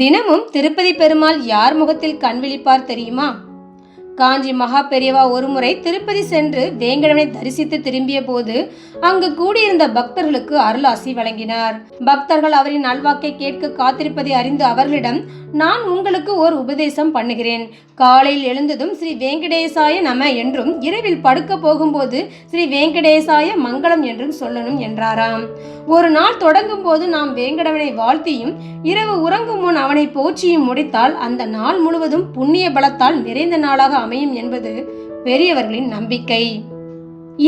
தினமும் திருப்பதி பெருமாள் யார் முகத்தில் கண் விழிப்பார் தெரியுமா? காஞ்சி மகா பெரியவா ஒருமுறை திருப்பதி சென்று வேங்கடவனை தரிசித்து திரும்பிய போது அங்கு கூடியிருந்த பக்தர்களுக்கு அருளாசி வழங்கினார். பக்தர்கள் அவரின் நல்வாக்கை கேட்க காத்திருப்பதை அறிந்து அவர்களிடம் நான் உங்களுக்கு ஒரு உபதேசம் பண்ணுகிறேன். காலையில் எழுந்ததும் ஸ்ரீ வேங்கடேசாய நம என்றும் இரவில் படுக்க போகும்போது ஸ்ரீ வேங்கடேசாய மங்களம் என்றும் சொல்லணும் என்றாராம். ஒரு நாள் தொடங்கும் போது நாம் வேங்கடவனை வாழ்த்தியும் இரவு உறங்கும் முன் அவனை போற்றியும் முடித்தால் அந்த நாள் முழுவதும் புண்ணிய பலத்தால் நிறைந்த நாளாக அமையும் என்பது பெரியவர்களின் நம்பிக்கை.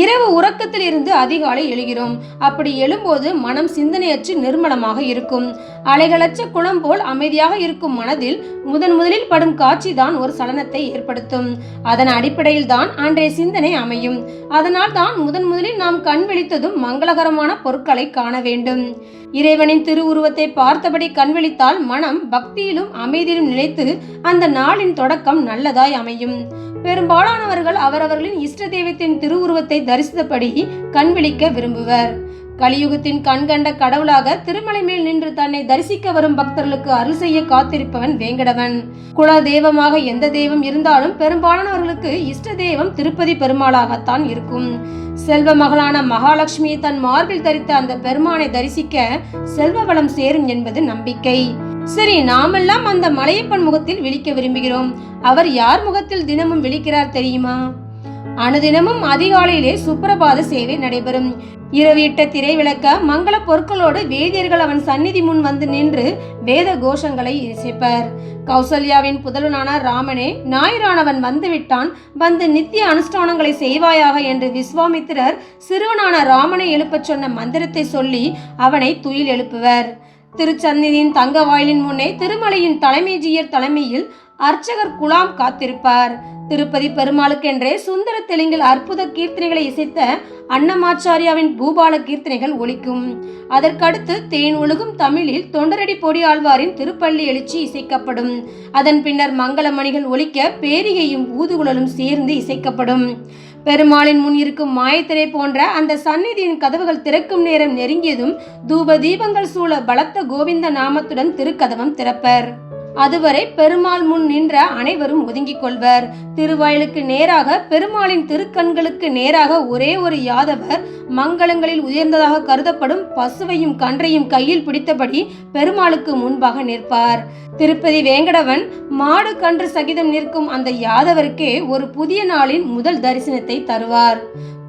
இரவு உறக்கத்தில் இருந்து அதிகாலை எழுகிறோம். அப்படி எழும்போது மனம் சிந்தனையற்று நிர்மலமாக இருக்கும். அலைகளற்ற குளம் போல் அமைதியாக இருக்கும் மனதில் முதன் முதலில் படும் காட்சி தான் ஒரு சலனத்தை ஏற்படுத்தும். அதன் அடிப்படையில் தான் அன்றைய சிந்தனை அமையும். அதனால் தான் முதன் முதலில் நாம் கண் விழித்ததும் மங்களகரமான பொருட்களை காண வேண்டும். இறைவனின் திருவுருவத்தை பார்த்தபடி கண் விழித்தால் மனம் பக்தியிலும் அமைதியிலும் நிலைத்து அந்த நாளின் தொடக்கம் நல்லதாய் அமையும். பெரும்பாலானவர்கள் அவரவர்களின் இஷ்ட தெய்வத்தின் திருவுருவத்தை தரிசித்தபடி கண் விழிக்க விரும்புவர். கலியுகத்தின் கண்கண்ட கடவுளாக திருமலை மேல் நின்று தன்னை தரிசிக்க வரும் பக்தர்களுக்கு அருள் செய்ய காத்திருப்பவன் வேங்கடவன். குல தெய்வமாக எந்த தெய்வம் இருந்தாலும் பெரும்பாலானவர்களுக்கு இஷ்ட தெய்வம் திருப்பதி பெருமாளாகத்தான் இருக்கும். செல்வ மகளான மகாலட்சுமியை தன் மார்பில் தரித்த அந்த பெருமானை தரிசிக்க செல்வ வளம் சேரும் என்பது நம்பிக்கை. சரி நாமெல்லாம் அந்த மலையப்பன் முகத்தில் விழிக்க விரும்புகிறோம். அவர் யார் முகத்தில் தினமும் விழிக்கிறார் தெரியுமா? அனுதினமும் அதிகாலையிலே சுப்பிரபாத சேவை நடைபெறும். இரவிட்ட திரை விளக்க மங்கள பொருட்களோடு வேதியர்கள் அவன் சந்நிதி முன் வந்து நின்று வேத கோஷங்களை இசைப்பர். கௌசல்யாவின் புதல்வனான ராமனே ஞாயிறானவன் வந்துவிட்டான். வந்து நித்திய அனுஷ்டானங்களை செய்வாயாக என்று விஸ்வாமித்திரர் சிறுவனான ராமனை எழுப்பச் சொன்ன மந்திரத்தை சொல்லி அவனை துயில் எழுப்புவர். திருச்சந்நிதியின் தங்க வாயிலின் முன்னே திருமலையின் தலைமைஜியர் தலைமையில் அர்ச்சகர் குலாம் காத்திருப்பார். திருப்பதி பெருமாளுக்கென்றே சுந்தர தெலுங்கில் அற்புத கீர்த்தனைகளை இசைத்த அன்னமாச்சாரியாவின் பூபால கீர்த்தனைகள் ஒலிக்கும். அதற்கடுத்து தேன் ஒழுகும் தமிழில் தொண்டரடி பொடி ஆழ்வாரின் திருப்பள்ளி எழுச்சி இசைக்கப்படும். அதன் பின்னர் மங்களமணிகள் ஒலிக்க பேரிகையும் ஊதுகுழலும் சேர்ந்து இசைக்கப்படும். பெருமாளின் முன் இருக்கும் மாயத்திரை போன்ற அந்த சந்நிதியின் கதவுகள் திறக்கும் நேரம் நெருங்கியதும் தூப தீபங்கள் சூழ பலத்த கோவிந்த நாமத்துடன் திருக்கதவம் திறப்பர். அதுவரை பெருமாள் முன் நின்ற அனைவரும் ஒதுங்கிக் கொள்வர். திருவாயிலுக்கு நேராக பெருமாளின் திருக்கண்களுக்கு நேராக ஒரே ஒரு யாதவர் மங்களங்களில் உயர்ந்ததாக கருதப்படும் பசுவையும் கன்றையும் கையில் பிடித்தபடி பெருமாளுக்கு முன்பாக நிற்பார். திருப்பதி வேங்கடவன் மாடு கன்று சகிதம் நிற்கும் அந்த யாதவருக்கே ஒரு புதிய நாளின் முதல் தரிசனத்தை தருவார்.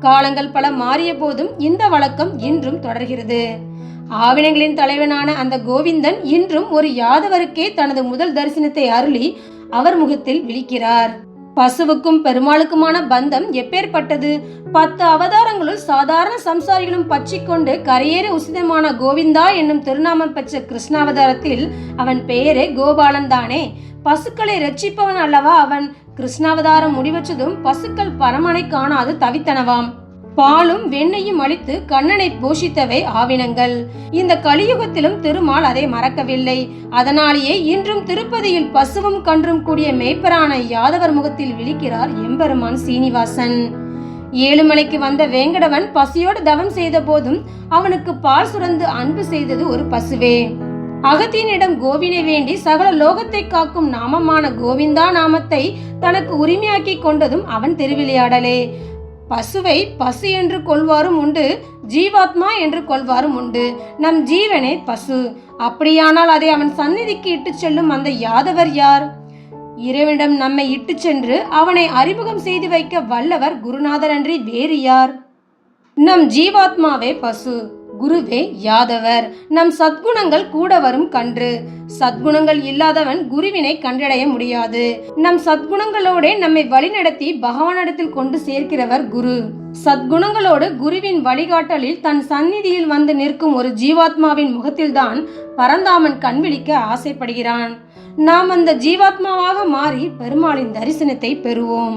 காலங்கள் பல மாறிய போதும் இந்த வழக்கம் இன்றும் தொடர்கிறது. ஆவினங்களின் தலைவனான அந்த கோவிந்தன் இன்றும் ஒரு யாதவருக்கே தனது முதல் தரிசனத்தை அருளி அவர் முகத்தில் விழிக்கிறார். பசுவுக்கும் பெருமாளுக்குமான பந்தம் எப்பேற்பட்டது? பத்து அவதாரங்களுள் சாதாரண சம்சாரிகளும் பற்றிக்கொண்டு கரையேற உசிதமான கோவிந்தா என்னும் திருநாமம் பெற்ற கிருஷ்ணாவதாரத்தில் அவன் பெயரே கோபாலன் தானே. பசுக்களை ரட்சிப்பவன் அல்லவா அவன்? கிருஷ்ணாவதாரம் முடிவச்சதும் பசுக்கள் பரமனை காணாது தவித்தனவாம். பாலும் வெண்ணையும் அளித்து கண்ணனை போஷித்தவை ஆவினங்கள். இந்த கலியுகத்திலும் திருமால் அதை மறக்கவில்லை. அதனாலேயே இன்றும் திருப்பதியில் பசுவும் கன்றும் கூடிய மேய்ப்பரான யாதவர் முகத்தில் விழிக்கிறார் எம்பெருமான் சீனிவாசன். ஏழுமலைக்கு வந்த வேங்கடவன் பசியோடு தவம் செய்த போதும் அவனுக்கு பால் சுரந்து அன்பு செய்தது ஒரு பசுவே. அகத்தியனிடம் கோவினை வேண்டி சகல லோகத்தை காக்கும் நாமமான கோவிந்தா நாமத்தை தனக்கு உரிமையாக்கி கொண்டதும் அவன் திருவிளையாடலே. பசுவை பசு என்று கொள்வாரும் உண்டு ஜீவாத்மா என்று கொள்வாரும் உண்டு. நம் ஜீவனே பசு. அப்படியானால் அதை அவன் சந்நிதிக்கு இட்டுச் செல்லும் அந்த யாதவர் யார்? இறைவனிடம் நம்மை இட்டு சென்று அவனை அறிமுகம் செய்து வைக்க வல்லவர் குருநாதர் அன்றி வேறு யார்? நம் ஜீவாத்மாவே பசு. குருவே யாதவர் நம் சத்குணங்கள் கூட வரும் கன்று. சத்குணங்கள் இல்லாதவன் குருவினை கண்டடைய முடியாது. நம் சத்குணங்களோட நம்மை வழிநடத்தி பகவானிடத்தில் கொண்டு சேர்க்கிறவர் குரு. சத்குணங்களோடு குருவின் வழிகாட்டலில் தன் சந்நிதியில் வந்து நிற்கும் ஒரு ஜீவாத்மாவின் முகத்தில்தான் பரந்தாமன் கண்விழிக்க ஆசைப்படுகிறான். நாம் அந்த ஜீவாத்மாவாக மாறி பெருமாளின் தரிசனத்தை பெறுவோம்.